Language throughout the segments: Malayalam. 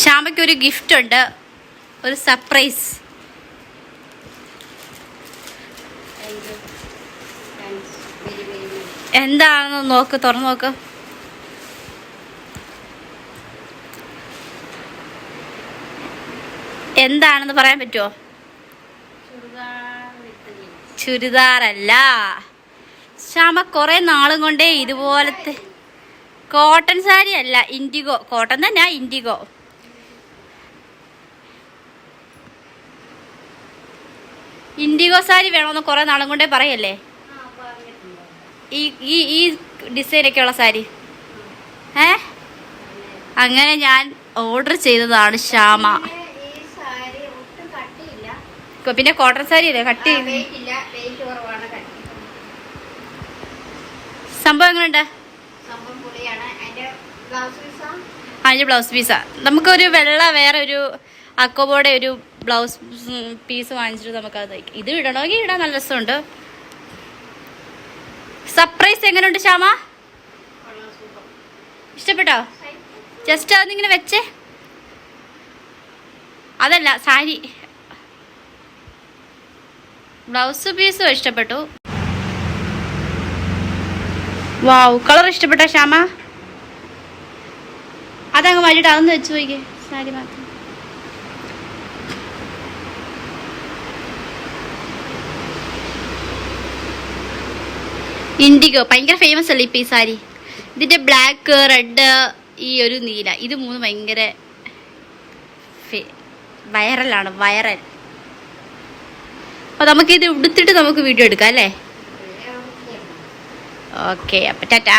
ശ്യാമയ്ക്ക് ഒരു ഗിഫ്റ്റ് ഉണ്ട് ഒരു സർപ്രൈസ് എന്താണെന്ന് നോക്ക് തുറന്നു നോക്ക്. എന്താണെന്ന് പറയാൻ പറ്റുമോ ചുരിദാറല്ല. ശ്യാമ കുറെ നാളും കൊണ്ടേ ഇതുപോലത്തെ കോട്ടൺ സാരി അല്ല ഇൻഡിഗോ കോട്ടൺ തന്നെ ഇൻഡിഗോ ഇൻഡിഗോ സാരി വേണമെന്ന് കുറെ നാളും കൊണ്ടേ പറയല്ലേ? ഈ ഈ ഈ ഡിസൈനൊക്കെ ഉള്ള സാരി. ഏ? അങ്ങനെ ഞാൻ ഓർഡർ ചെയ്തതാണ് ശ്യാമ. പിന്നെ കോട്ടൺ സാരി അല്ലേ കട്ട് ചെയ്ത് സംഭവം എങ്ങനെയുണ്ട് അതിന്റെ ബ്ലൗസ് പീസാ നമുക്കൊരു വെള്ള വേറെ ഒരു അക്കോബോടെ ഒരു ബ്ലൗസ് പീസ് വാങ്ങിച്ചിട്ട് നമുക്കത് തയ്ക്കാം. ഇത് ഇടണമെങ്കിൽ ഇടാൻ നല്ല രസമുണ്ട്. സർപ്രൈസ് എങ്ങനെയുണ്ട് ശ്യാമ? ഇഷ്ടപ്പെട്ടോ? ജസ്റ്റ് അതൊന്നിങ്ങനെ വെച്ചേ. അതല്ല സാരി. ബ്ലൗസ് പീസ് ഇഷ്ടപ്പെട്ടു. വാവ് കളർ ഇഷ്ടപ്പെട്ട ശ്യാമ? അതങ്ങ് വഴിയിട്ട് അതൊന്ന് വെച്ച് പോയിക്കേ സാരി മാത്രം. ഇൻഡിഗോ. ഭയങ്കര ഫേമസ് അല്ലേ ഇപ്പം ഈ സാരി? ഇതിന്റെ ബ്ലാക്ക് റെഡ് ഈ ഒരു നീല. ഇത് മൂന്ന് ഭയങ്കര വൈറലാണ് വൈറൽ അപ്പൊ നമുക്ക് ഇത് ഉടുത്തിട്ട് നമുക്ക് വീഡിയോ എടുക്കാം അല്ലേ? ഓക്കെ അപ്പൊ ടാറ്റാ.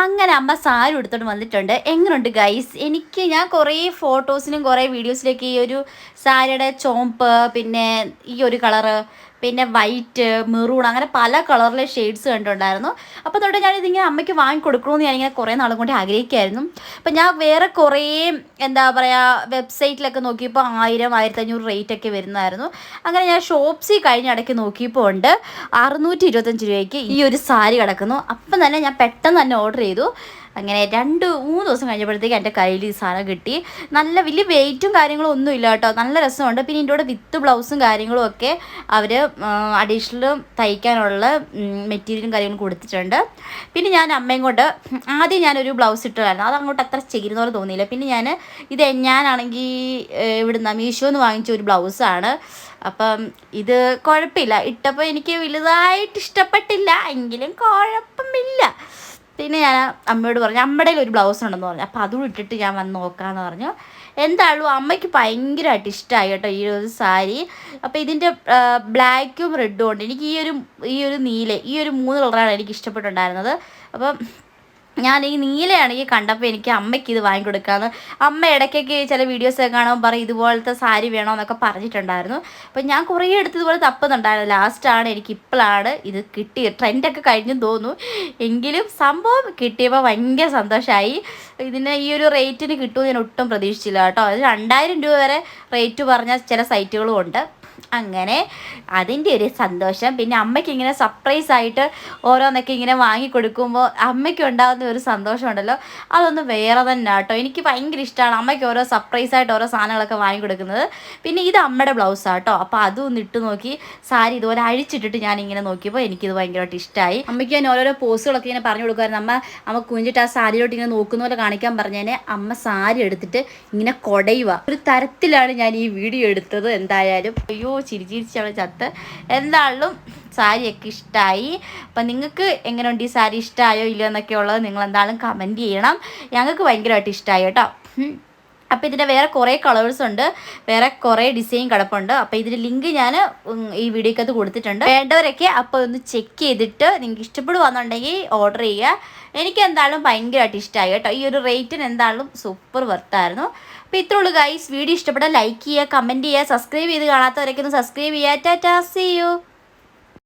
അങ്ങനെ അമ്മ സാരി ഉടുത്തോണ്ട് വന്നിട്ടുണ്ട്. എങ്ങനെയുണ്ട് ഗൈസ് എനിക്ക് ഞാൻ കുറേ ഫോട്ടോസിനും കുറേ വീഡിയോസിലേക്ക് ഈ ഒരു സാരിയുടെ ചോമ്പ് പിന്നെ ഈ ഒരു കളറ് പിന്നെ വൈറ്റ് മെറൂൺ അങ്ങനെ പല കളറിലെ ഷെയ്ഡ്സ് കണ്ടിട്ടുണ്ടായിരുന്നു. അപ്പോൾ തൊട്ട് ഞാൻ ഇതിങ്ങനെ അമ്മയ്ക്ക് വാങ്ങിക്കൊടുക്കണമെന്ന് ഞാനിങ്ങനെ കുറേ നാളും കൊണ്ട് ആഗ്രഹിക്കുമായിരുന്നു അപ്പോൾ ഞാൻ വേറെ കുറേ എന്താ പറയുക വെബ്സൈറ്റിലൊക്കെ നോക്കിയപ്പോൾ ആയിരം ആയിരത്തി അഞ്ഞൂറ് റേറ്റ് ഒക്കെ വരുന്നതായിരുന്നു. അങ്ങനെ ഞാൻ ഷോപ്സി കഴിഞ്ഞ ഇടയ്ക്ക് നോക്കിയപ്പോൾ ഉണ്ട്. അറുന്നൂറ്റി ഇരുപത്തഞ്ച് രൂപയ്ക്ക് ഈ ഒരു സാരി കിടക്കുന്നു. അപ്പം തന്നെ ഞാൻ പെട്ടെന്ന് തന്നെ ഓർഡർ ചെയ്തു. അങ്ങനെ രണ്ട് മൂന്ന് ദിവസം കഴിഞ്ഞപ്പോഴത്തേക്ക് എന്റെ കയ്യിൽ ഈ സാധനം കിട്ടി. നല്ല വലിയ വെയിറ്റും കാര്യങ്ങളും ഒന്നും ഇല്ല കേട്ടോ. നല്ല രസമുണ്ട്. പിന്നെ ഇതിന്റെ കൂടെ വിത്ത് ബ്ലൗസും കാര്യങ്ങളും ഒക്കെ അവർ അഡീഷണൽ തയ്ക്കാനുള്ള മെറ്റീരിയലും കാര്യങ്ങളും കൊടുത്തിട്ടുണ്ട്. പിന്നെ ഞാൻ അമ്മയും കൊണ്ട് ആദ്യം ഞാനൊരു ബ്ലൗസ് ഇട്ടതായിരുന്നു. അത് അങ്ങോട്ട് അത്ര ചെയ്യുന്ന പോലെ തോന്നിയില്ല. പിന്നെ ഞാൻ ഇത് ഞാനാണെങ്കിൽ ഇവിടുന്ന് മീഷോന്ന് വാങ്ങിച്ച ഒരു ബ്ലൗസാണ് അപ്പം ഇത് കുഴപ്പമില്ല. ഇട്ടപ്പോൾ എനിക്ക് വലുതായിട്ട് ഇഷ്ടപ്പെട്ടില്ല. എങ്കിലും കുഴപ്പമില്ല. പിന്നെ ഞാൻ അമ്മയോട് പറഞ്ഞു അമ്മയുടെ ഒരു ബ്ലൗസ് ഉണ്ടെന്ന് പറഞ്ഞു. അപ്പോൾ അതും ഇട്ടിട്ട് ഞാൻ വന്ന് നോക്കാമെന്ന് പറഞ്ഞു. എന്തായാലും അമ്മയ്ക്ക് ഭയങ്കരമായിട്ട് ഇഷ്ടമായി കേട്ടോ ഈ ഒരു സാരി. അപ്പോൾ ഇതിന്റെ ബ്ലാക്കും റെഡും ഉണ്ട്. എനിക്ക് ഈ ഒരു ഈ ഒരു നീല ഈ ഒരു മൂന്ന് കളറാണ് എനിക്ക് ഇഷ്ടപ്പെട്ടുണ്ടായിരുന്നത് അപ്പം ഞാൻ ഈ നീലയാണെങ്കിൽ കണ്ടപ്പോൾ എനിക്ക് അമ്മയ്ക്ക് ഇത് വാങ്ങിക്കൊടുക്കാമെന്ന് അമ്മ ഇടയ്ക്കൊക്കെ ചില വീഡിയോസൊക്കെ കാണുമ്പോൾ പറയും ഇതുപോലത്തെ സാരി വേണമെന്നൊക്കെ പറഞ്ഞിട്ടുണ്ടായിരുന്നു. അപ്പം ഞാൻ കുറേ എടുത്ത് ഇതുപോലെ തപ്പുന്നുണ്ടായിരുന്നു ലാസ്റ്റാണ് എനിക്ക് ഇപ്പോഴാണ് ഇത് കിട്ടിയ ട്രെൻഡൊക്കെ കഴിഞ്ഞു തോന്നുന്നു. എങ്കിലും സംഭവം കിട്ടിയപ്പോൾ ഭയങ്കര സന്തോഷമായി ഇതിന് ഈ ഒരു റേറ്റിന് കിട്ടുമെന്ന് ഞാൻ ഒട്ടും പ്രതീക്ഷിച്ചില്ല കേട്ടോ. അത് രണ്ടായിരം രൂപ വരെ റേറ്റ് പറഞ്ഞ ചില സൈറ്റുകളും ഉണ്ട്. അങ്ങനെ അതിന്റെ ഒരു സന്തോഷം. പിന്നെ അമ്മയ്ക്ക് ഇങ്ങനെ സർപ്രൈസ് ആയിട്ട് ഓരോന്നൊക്കെ ഇങ്ങനെ വാങ്ങി കൊടുക്കുമ്പോൾ അമ്മയ്ക്ക് ഉണ്ടാകുന്ന ഒരു സന്തോഷമുണ്ടല്ലോ. അതൊന്നും വേറെ തന്നെ കേട്ടോ എനിക്ക് ഭയങ്കര ഇഷ്ടമാണ് അമ്മയ്ക്ക് ഓരോ സർപ്രൈസ് ആയിട്ട് ഓരോ സാധനങ്ങളൊക്കെ വാങ്ങി കൊടുക്കുന്നത് പിന്നെ ഇത് അമ്മയുടെ ബ്ലൗസാണ് കേട്ടോ അപ്പോൾ അതും ഒന്ന് ഇട്ട് നോക്കി. സാരി ഇതുപോലെ അഴിച്ചിട്ടിട്ട് ഞാൻ ഇങ്ങനെ നോക്കിയപ്പോൾ എനിക്കിത് ഭയങ്കരമായിട്ട് ഇഷ്ടമായി. അമ്മയ്ക്ക് ഞാൻ ഓരോരോ പോസുകളൊക്കെ ഇങ്ങനെ പറഞ്ഞു കൊടുക്കുമായിരുന്നു. അമ്മ അമ്മ കുഞ്ഞിട്ട് ആ സാരിയിലോട്ട് ഇങ്ങനെ നോക്കുന്ന പോലെ കാണിക്കാൻ പറഞ്ഞേനെ. അമ്മ സാരി എടുത്തിട്ട് ഇങ്ങനെ കൊടയുക ഒരു തരത്തിലാണ് ഞാൻ ഈ വീഡിയോ എടുത്തത് എന്തായാലും. അയ്യോ ചിരി ചിരിച്ചവളെ ചത്ത്. എന്തായാലും സാരിയൊക്കെ ഇഷ്ടമായി അപ്പം നിങ്ങൾക്ക് എങ്ങനെയുണ്ട് ഈ സാരി ഇഷ്ടമായോ ഇല്ലയോ എന്നൊക്കെ ഉള്ളത് നിങ്ങൾ എന്തായാലും കമന്റ് ചെയ്യണം. ഞങ്ങൾക്ക് ഭയങ്കരമായിട്ട് ഇഷ്ടമായി കേട്ടോ. അപ്പോൾ ഇതിന്റെ വേറെ കുറേ കളേഴ്സ് ഉണ്ട്. വേറെ കുറേ ഡിസൈൻ കിടപ്പുണ്ട്. അപ്പോൾ ഇതിന്റെ ലിങ്ക് ഞാൻ ഈ വീഡിയോക്കകത്ത് കൊടുത്തിട്ടുണ്ട്. വേണ്ടവരൊക്കെ അപ്പോൾ ഒന്ന് ചെക്ക് ചെയ്തിട്ട് നിങ്ങൾക്ക് ഇഷ്ടപ്പെടുവാന്നുണ്ടെങ്കിൽ ഓർഡർ ചെയ്യുക. എനിക്ക് എന്തായാലും ഭയങ്കരമായിട്ട് ഇഷ്ടമായി കേട്ടോ. ഈ ഒരു റേറ്റിന് എന്തായാലും സൂപ്പർ വർത്തായിരുന്നു അപ്പോൾ ഇത്രേ ഉള്ളൂ ഗൈസ് വീഡിയോ ഇഷ്ടപ്പെട്ടാൽ ലൈക്ക് ചെയ്യുക കമന്റ് ചെയ്യുക സബ്സ്ക്രൈബ് ചെയ്ത് കാണാത്തവരൊക്കെ ഒന്ന് സബ്സ്ക്രൈബ് ചെയ്യുക. Tata C U